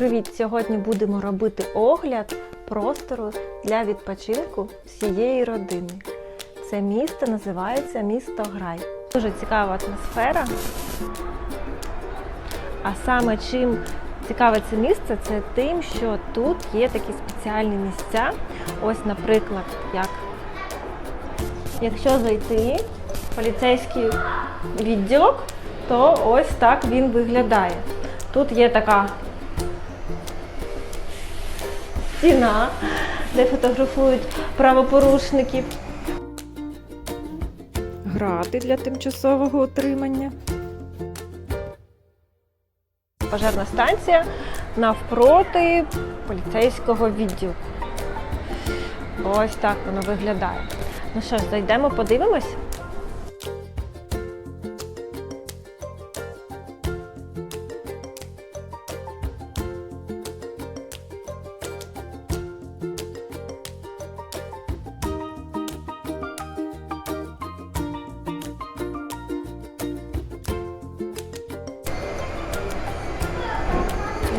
Привіт! Сьогодні будемо робити огляд простору для відпочинку всієї родини. Це місто називається місто Грай. Дуже цікава атмосфера. А саме чим цікаве це місце, це тим, що тут є такі спеціальні місця. Ось, наприклад, як якщо зайти в поліцейський відділок, то ось так він виглядає. Тут є така стіна, де фотографують правопорушників. Грати для тимчасового утримання. Пожежна станція навпроти поліцейського відділку. Ось так воно виглядає. Ну що ж, зайдемо, подивимось.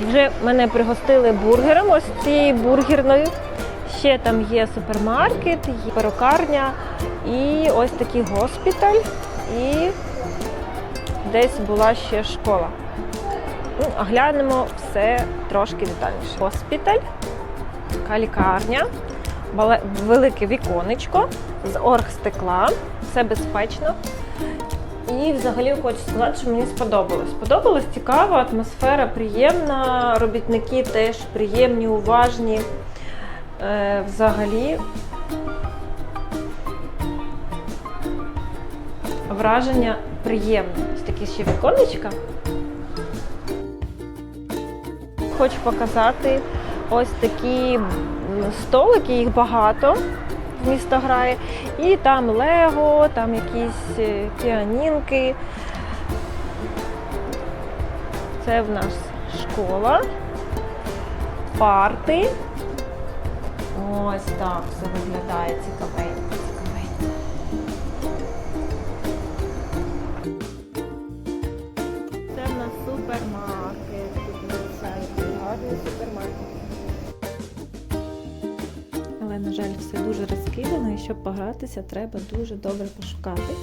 Вже мене пригостили бургером, ось цією бургерною. Ще там є супермаркет, є перукарня і ось такий госпіталь. І десь була ще школа. Ну, глянемо все трошки детальніше. Госпіталь, така лікарня, велике віконечко з оргстекла, все безпечно. І взагалі хочу сказати, що мені сподобалось. Сподобалось цікаво, атмосфера приємна, робітники теж приємні, уважні. Е, взагалі враження приємне. Ось такі ще віконечка. Хочу показати ось такі столики, їх багато місто грає. І там Лего, там якісь е, піанінки. Це в нас школа, парти. Ось так все виглядає цікавенько. На жаль, все дуже розкидано, і щоб погратися, треба дуже добре пошукати,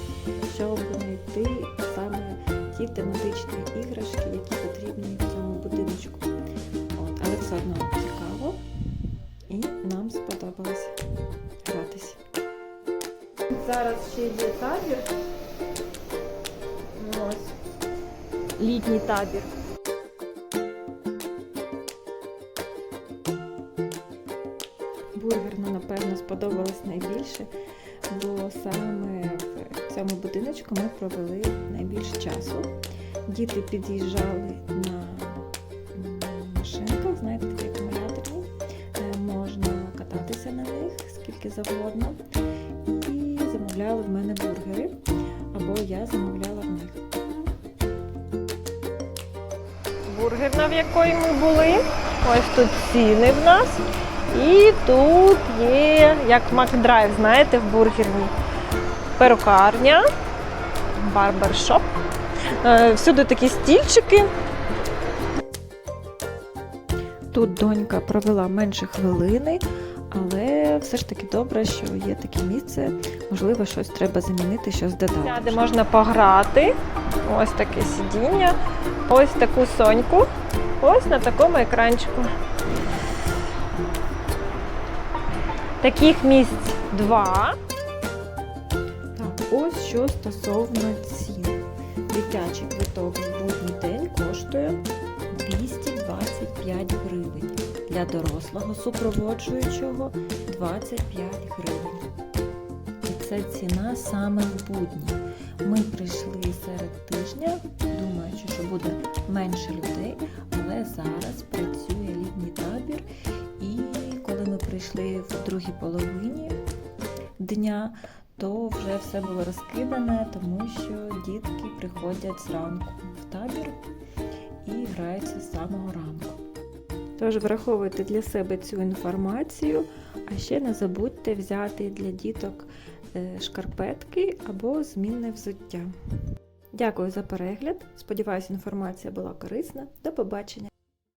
щоб знайти саме ті тематичні іграшки, які потрібні в цьому будиночку. От, але все одно цікаво і нам сподобалось гратися. Зараз ще є табір. Ось. Літній табір. Сподобалось найбільше, бо саме в цьому будиночку ми провели найбільше часу. Діти під'їжджали на машинках, знаєте, такі акумуляторні. Е, Можна кататися на них скільки завгодно. І замовляли в мене бургери, або я замовляла в них. Бургерна, в якої ми були. Ось тут ціни в нас. І тут є, як Макдрайв, знаєте, в бургерні. Перукарня, барбершоп. Е, Всюди такі стільчики. Тут донька провела менше хвилини, але все ж таки добре, що є таке місце. Можливо, щось треба замінити, щось додати. Де можна пограти. Ось таке сидіння. Ось таку соньку. Ось на такому екранчику. Таких місць два. Так, ось що стосовно цін. Дитячий квиток в будній день коштує 225 гривень. Для дорослого супроводжуючого 25 гривень. І це ціна саме в будні. Ми прийшли серед тижня, думаючи, що буде менше людей, але зараз працює літній табір. Прийшли в другій половині дня, то вже все було розкидане, тому що дітки приходять зранку в табір і граються з самого ранку. Тож враховуйте для себе цю інформацію, а ще не забудьте взяти для діток е, шкарпетки або змінне взуття. Дякую за перегляд. Сподіваюся, інформація була корисна. До побачення!